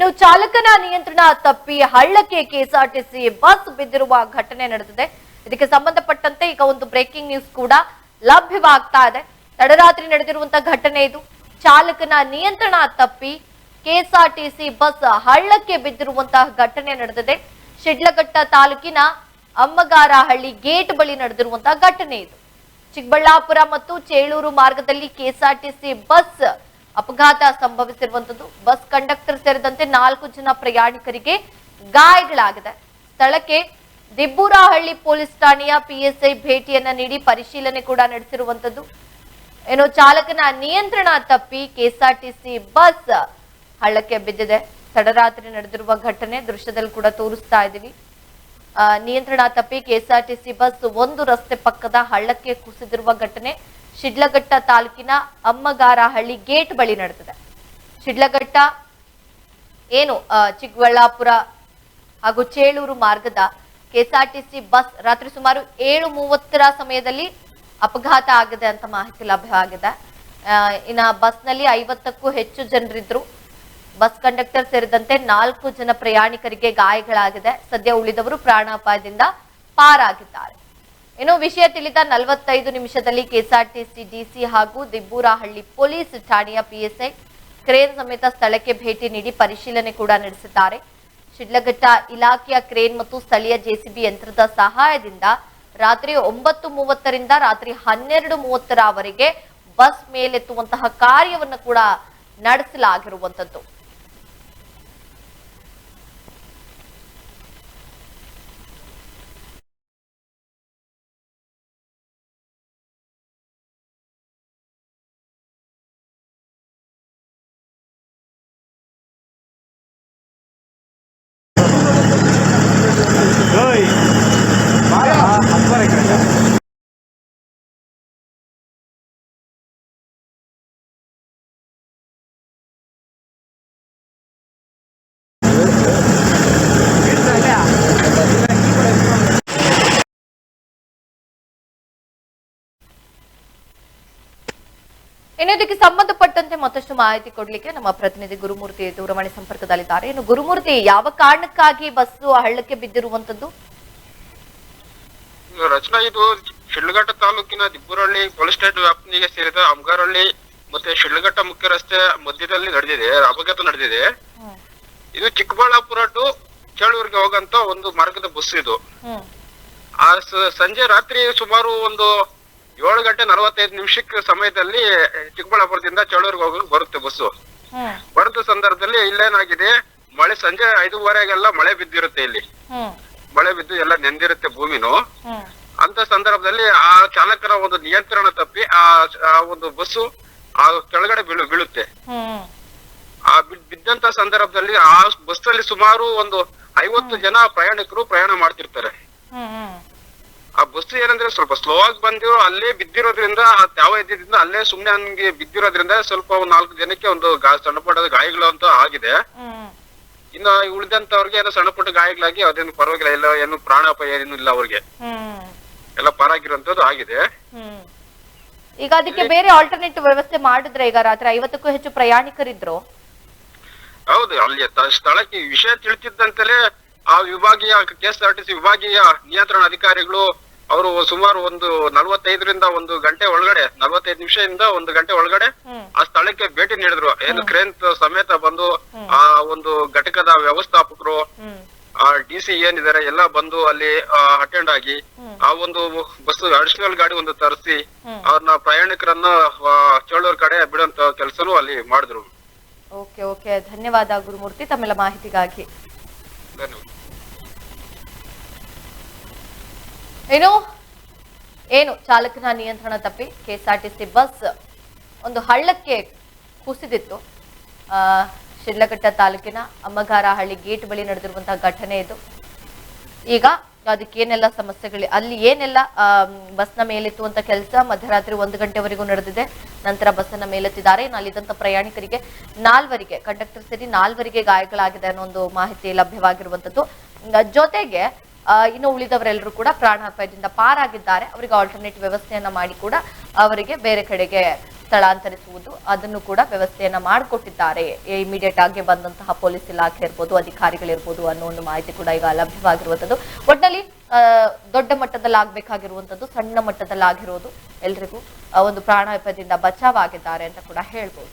ಇನ್ನು ಚಾಲಕನ ನಿಯಂತ್ರಣ ತಪ್ಪಿ ಹಳ್ಳಕ್ಕೆ ಕೆಎಸ್ಆರ್ಟಿಸಿ ಬಸ್ ಬಿದ್ದಿರುವ ಘಟನೆ ನಡೆದಿದೆ. ಇದಕ್ಕೆ ಸಂಬಂಧಪಟ್ಟಂತೆ ಈಗ ಒಂದು ಬ್ರೇಕಿಂಗ್ ನ್ಯೂಸ್ ಕೂಡ ಲಭ್ಯವಾಗ್ತಾ ಇದೆ. ತಡರಾತ್ರಿ ನಡೆದಿರುವಂತಹ ಘಟನೆ ಇದು. ಚಾಲಕನ ನಿಯಂತ್ರಣ ತಪ್ಪಿ ಕೆಎಸ್ಆರ್ಟಿಸಿ ಬಸ್ ಹಳ್ಳಕ್ಕೆ ಬಿದ್ದಿರುವಂತಹ ಘಟನೆ ನಡೆದಿದೆ. ಶಿಡ್ಲಘಟ್ಟ ತಾಲೂಕಿನ ಅಮ್ಮಗಾರಹಳ್ಳಿ ಗೇಟ್ ಬಳಿ ನಡೆದಿರುವಂತಹ ಘಟನೆ ಇದು. ಚಿಕ್ಕಬಳ್ಳಾಪುರ ಮತ್ತು ಚೇಳೂರು ಮಾರ್ಗದಲ್ಲಿ ಕೆಎಸ್ಆರ್ಟಿಸಿ ಬಸ್ ಅಪಘಾತ ಸಂಭವಿಸಿರುವಂತದ್ದು. ಬಸ್ ಕಂಡಕ್ಟರ್ ಸೇರಿದಂತೆ ನಾಲ್ಕು ಜನ ಪ್ರಯಾಣಿಕರಿಗೆ ಗಾಯಗಳಾಗಿದೆ. ಸ್ಥಳಕ್ಕೆ ದಿಬ್ಬೂರಹಳ್ಳಿ ಪೊಲೀಸ್ ಠಾಣೆಯ ಪಿಎಸ್ಐ ಭೇಟಿಯನ್ನ ನೀಡಿ ಪರಿಶೀಲನೆ ಕೂಡ ನಡೆಸಿರುವಂತದ್ದು. ಏನು ಚಾಲಕನ ನಿಯಂತ್ರಣ ತಪ್ಪಿ ಕೆಎಸ್ಆರ್ಟಿಸಿ ಬಸ್ ಹಳ್ಳಕ್ಕೆ ಬಿದ್ದಿದೆ. ತಡರಾತ್ರಿ ನಡೆದಿರುವ ಘಟನೆ ದೃಶ್ಯದಲ್ಲಿ ಕೂಡ ತೋರಿಸ್ತಾ ಇದ್ದೀವಿ. ನಿಯಂತ್ರಣ ತಪ್ಪಿ ಕೆಎಸ್ಆರ್ಟಿಸಿ ಬಸ್ ಒಂದು ರಸ್ತೆ ಪಕ್ಕದ ಹಳ್ಳಕ್ಕೆ ಕುಸಿದಿರುವ ಘಟನೆ. ಶಿಡ್ಲಘಟ್ಟ ತಾಲೂಕಿನ ಅಮ್ಮಗಾರಹಳ್ಳಿ ಗೇಟ್ ಬಳಿ ನಡೆದಿದೆ. ಶಿಡ್ಲಘಟ್ಟ ಏನು ಚಿಕ್ಕಬಳ್ಳಾಪುರ ಹಾಗೂ ಚೇಳೂರು ಮಾರ್ಗದ ಕೆಎಸ್ಆರ್ಟಿಸಿ ಬಸ್ ರಾತ್ರಿ ಸುಮಾರು ಏಳು ಮೂವತ್ತರ ಸಮಯದಲ್ಲಿ ಅಪಘಾತ ಆಗಿದೆ ಅಂತ ಮಾಹಿತಿ ಲಭ್ಯವಾಗಿದೆ ಇನ್ನ ಬಸ್ನಲ್ಲಿ ಐವತ್ತಕ್ಕೂ ಹೆಚ್ಚು ಜನರಿದ್ರು. ಬಸ್ ಕಂಡಕ್ಟರ್ ಸೇರಿದಂತೆ ನಾಲ್ಕು ಜನ ಪ್ರಯಾಣಿಕರಿಗೆ ಗಾಯಗಳಾಗಿದೆ. ಸದ್ಯ ಉಳಿದವರು ಪ್ರಾಣಾಪಾಯದಿಂದ ಪಾರಾಗಿದ್ದಾರೆ. ಇನ್ನು ವಿಷಯ ತಿಳಿದ ನಲವತ್ತೈದು ನಿಮಿಷದಲ್ಲಿ ಕೆಎಸ್ಆರ್ಟಿಸಿ ಡಿಸಿ ಹಾಗೂ ದಿಬ್ಬೂರಹಳ್ಳಿ ಪೊಲೀಸ್ ಠಾಣೆಯ ಪಿಎಸ್ಐ ಕ್ರೇನ್ ಸಮೇತ ಸ್ಥಳಕ್ಕೆ ಭೇಟಿ ನೀಡಿ ಪರಿಶೀಲನೆ ಕೂಡ ನಡೆಸಿದ್ದಾರೆ. ಶಿಡ್ಲಘಟ್ಟ ಇಲಾಖೆಯ ಕ್ರೇನ್ ಮತ್ತು ಸ್ಥಳೀಯ ಜೆಸಿಬಿ ಯಂತ್ರದ ಸಹಾಯದಿಂದ ರಾತ್ರಿ ಒಂಬತ್ತು ಮೂವತ್ತರಿಂದ ರಾತ್ರಿ ಹನ್ನೆರಡು ಮೂವತ್ತರವರೆಗೆ ಬಸ್ ಮೇಲೆತ್ತುವಂತಹ ಕಾರ್ಯವನ್ನು ಕೂಡ ನಡೆಸಲಾಗಿರುವಂತದ್ದು নেই ಇನ್ನು ಇದಕ್ಕೆ ಸಂಬಂಧಪಟ್ಟಂತೆ ಮತ್ತಷ್ಟು ಮಾಹಿತಿ ಕೊಡ್ಲಿಕ್ಕೆ ನಮ್ಮ ಪ್ರತಿನಿಧಿ ಗುರುಮೂರ್ತಿ ದೂರವಾಣಿ ಸಂಪರ್ಕದಲ್ಲಿದ್ದಾರೆ. ಇನ್ನು ಗುರುಮೂರ್ತಿ ಯಾವ ಕಾರಣಕ್ಕಾಗಿ ಬಸ್ಸು ಹಳ್ಳಕ್ಕೆ ಬಿದ್ದಿರುವಂತದ್ದು ರಚನಾ ಇದು ಶಿಡ್ಲಘಟ್ಟ ತಾಲೂಕಿನ ದಿಬ್ಬೂರಹಳ್ಳಿ ಪೊಲೀಸ್ ಸ್ಟೇಟ್ ವ್ಯಾಪ್ತಿಗೆ ಸೇರಿದ ಅಮ್ಗಾರಹಳ್ಳಿ ಮತ್ತೆ ಶಿಡ್ಲಘಟ್ಟ ಮುಖ್ಯ ರಸ್ತೆ ಮಧ್ಯದಲ್ಲಿ ನಡೆದಿದೆ ಅಪಘಾತ ನಡೆದಿದೆ. ಇದು ಚಿಕ್ಕಬಳ್ಳಾಪುರ ಟು ಚಳ್ಳೂರಿಗೆ ಹೋಗಂತ ಒಂದು ಮಾರ್ಗದ ಬಸ್ ಇದು. ಆ ಸಂಜೆ ರಾತ್ರಿ ಸುಮಾರು ಒಂದು ಏಳು ಗಂಟೆ ನಲವತ್ತೈದು ನಿಮಿಷಕ್ಕೆ ಸಮಯದಲ್ಲಿ ಚಿಕ್ಕಬಳ್ಳಾಪುರದಿಂದ ಚಳೂರ್ಗೆ ಹೋಗಕ್ಕೆ ಬರುತ್ತೆ ಬಸ್ಸು ಬರುತ್ತ ಸಂದರ್ಭದಲ್ಲಿ ಇಲ್ಲೇನಾಗಿದೆ ಮಳೆ ಸಂಜೆ ಐದೂವರೆಗೆಲ್ಲ ಮಳೆ ಬಿದ್ದಿರುತ್ತೆ ಇಲ್ಲಿ. ಮಳೆ ಬಿದ್ದು ಎಲ್ಲ ನೆಂದಿರುತ್ತೆ ಭೂಮಿನು. ಅಂತ ಸಂದರ್ಭದಲ್ಲಿ ಆ ಚಾಲಕರ ಒಂದು ನಿಯಂತ್ರಣ ತಪ್ಪಿ ಆ ಒಂದು ಬಸ್ಸು ಆ ಕೆಳಗಡೆ ಬೀಳು ಬೀಳುತ್ತೆ. ಆ ಬಿದ್- ಬಿದ್ದಂತ ಸಂದರ್ಭದಲ್ಲಿ ಆ ಬಸ್ ಅಲ್ಲಿ ಸುಮಾರು ಒಂದು ಐವತ್ತು ಜನ ಪ್ರಯಾಣಿಕರು ಪ್ರಯಾಣ ಮಾಡ್ತಿರ್ತಾರೆ. ಆ ಬಸ್ ಏನಂದ್ರೆ ಸ್ವಲ್ಪ ಸ್ಲೋ ಆಗಿ ಬಂದು ಅಲ್ಲೇ ಬಿದ್ದಿರೋದ್ರಿಂದ ಆ ತ್ಯಾವ ಇದ್ದಿದ್ರಿಂದ ಅಲ್ಲೇ ಸುಮ್ನೆ ಹಂಗೆ ಬಿದ್ದಿರೋದ್ರಿಂದ ಸ್ವಲ್ಪ ಒಂದ್ ನಾಲ್ಕು ಜನಕ್ಕೆ ಒಂದು ಗಾ- ಸಣ್ಣ ಪುಟ್ಟ ಗಾಯಗಳು ಅಂತ ಆಗಿದೆ. ಹ್ಮ್. ಇನ್ನು ಉಳಿದಂತವ್ರಿಗೆ ಏನೋ ಸಣ್ಣ ಪುಟ್ಟ ಗಾಯಗಳಾಗಿ ಅದೇನು ಪರವಾಗಿಲ್ಲ ಎಲ್ಲ ಏನು ಪ್ರಾಣಾಪಾಯ ಏನು ಇಲ್ಲ ಅವ್ರಿಗೆ. ಹ್ಮ್. ಎಲ್ಲ ಪಾರಾಗಿರುವಂತದ್ದು ಆಗಿದೆ. ಹ್ಮ್. ಈಗ ಅದಕ್ಕೆ ಬೇರೆ ಆಲ್ಟರ್ನೇಟಿವ್ ವ್ಯವಸ್ಥೆ ಮಾಡಿದ್ರೆ ಈಗ ರಾತ್ರಿ ಐವತ್ತಕ್ಕೂ ಹೆಚ್ಚು ಪ್ರಯಾಣಿಕರಿದ್ರು? ಹೌದು ಅಲ್ಲಿ ತ- ಸ್ಥಳಕ್ಕೆ ವಿಷಯ ತಿಳಿತಿದ್ದಂತಲೇ ಆ ವಿಭಾಗೀಯ K S R T C ವಿಭಾಗೀಯ ನಿಯಂತ್ರಣ ಅಧಿಕಾರಿಗಳು ಅವರು ಸುಮಾರು ಒಂದು ನಲ್ವತ್ತೈದರಿಂದ ಒಂದು ಗಂಟೆ ಒಳಗಡೆ ನಲವತ್ತೈದು ನಿಮಿಷದಿಂದ ಒಂದು ಗಂಟೆ ಒಳಗಡೆ ಆ ಸ್ಥಳಕ್ಕೆ ಭೇಟಿ ನೀಡಿದ್ರು. ಏನು ಕ್ರೇನ್ ಸಮೇತ ಬಂದು ಆ ಒಂದು ಘಟಕದ ವ್ಯವಸ್ಥಾಪಕರು ಆ ಡಿ ಸಿ ಏನಿದ್ದಾರೆ ಎಲ್ಲ ಬಂದು ಅಲ್ಲಿ ಅಟೆಂಡ್ ಆಗಿ ಆ ಒಂದು ಬಸ್ ಅಡಿಷನಲ್ ಗಾಡಿ ಒಂದು ತರಿಸಿ. ಅವ್ರನ್ನ ಪ್ರಯಾಣಿಕರನ್ನ ಚಳ್ಳೂರ್ ಚೇಳೂರ್ ಕಡೆ ಬಿಡುವಂತ ಕೆಲಸನೂ ಅಲ್ಲಿ ಮಾಡಿದ್ರು. Okay okay. ಧನ್ಯವಾದ ಗುರುಮೂರ್ತಿ ತಮ್ಮೆಲ್ಲ ಮಾಹಿತಿಗಾಗಿ. ಧನ್ಯವಾದ. ಏನು? ಏನು? ಚಾಲಕನ ನಿಯಂತ್ರಣ ತಪ್ಪಿ ಕೆಎಸ್ಆರ್ಟಿಸಿ ಬಸ್ ಒಂದು ಹಳ್ಳಕ್ಕೆ ಕುಸಿದಿತ್ತು. ಆ, ಶಿಡ್ಲಘಟ್ಟ ತಾಲೂಕಿನ ಅಮ್ಮಗಾರಹಳ್ಳಿ ಗೇಟ್ ಬಳಿ ನಡೆದಿರುವಂತಹ ಘಟನೆ ಇದು. ಈಗ ಅದಕ್ಕೆ ಏನೆಲ್ಲ ಸಮಸ್ಯೆಗಳು ಅಲ್ಲಿ ಏನೆಲ್ಲ ಬಸ್ನ ಬಸ್ನ ಮೇಲೆತ್ತುವಂತ ಕೆಲಸ ಮಧ್ಯರಾತ್ರಿ ಒಂದು ಗಂಟೆವರೆಗೂ ನಡೆದಿದೆ. ನಂತರ ಬಸ್ಸನ್ನ ಮೇಲೆತ್ತಿದ್ದಾರೆ. ಇನ್ನು ಅಲ್ಲಿದ್ದಂತ ಪ್ರಯಾಣಿಕರಿಗೆ ನಾಲ್ವರಿಗೆ ಕಂಡಕ್ಟರ್ ಸೇರಿ ನಾಲ್ವರಿಗೆ ಗಾಯಗಳಾಗಿದೆ ಅನ್ನೋ ಒಂದು ಮಾಹಿತಿ ಲಭ್ಯವಾಗಿರುವಂಥದ್ದು. ಜೊತೆಗೆ ಇನ್ನು ಉಳಿದವರೆಲ್ಲರೂ ಕೂಡ ಪ್ರಾಣಾಪಾಯದಿಂದ ಪಾರಾಗಿದ್ದಾರೆ. ಅವರಿಗೆ ಆಲ್ಟರ್ನೇಟ್ ವ್ಯವಸ್ಥೆಯನ್ನ ಮಾಡಿ ಕೂಡ ಅವರಿಗೆ ಬೇರೆ ಕಡೆಗೆ ಸ್ಥಳಾಂತರಿಸುವುದು, ಅದನ್ನು ಕೂಡ ವ್ಯವಸ್ಥೆಯನ್ನ ಮಾಡಿಕೊಟ್ಟಿದ್ದಾರೆ. ಇಮಿಡಿಯೇಟ್ ಆಗಿ ಬಂದಂತಹ ಪೊಲೀಸ್ ಇಲಾಖೆ ಇರ್ಬೋದು, ಅಧಿಕಾರಿಗಳಿರ್ಬೋದು ಅನ್ನೋ ಒಂದು ಮಾಹಿತಿ ಕೂಡ ಈಗ ಲಭ್ಯವಾಗಿರುವಂತದ್ದು ಒಟ್ಟಿನಲ್ಲಿ ದೊಡ್ಡ ಮಟ್ಟದಲ್ಲಿ ಆಗ್ಬೇಕಾಗಿರುವಂತದ್ದು ಸಣ್ಣ ಮಟ್ಟದಲ್ಲಿ ಆಗಿರೋದು ಎಲ್ರಿಗೂ ಒಂದು ಪ್ರಾಣಾಪಾಯದಿಂದ ಬಚಾವಾಗಿದ್ದಾರೆ ಅಂತ ಕೂಡ ಹೇಳ್ಬೋದು.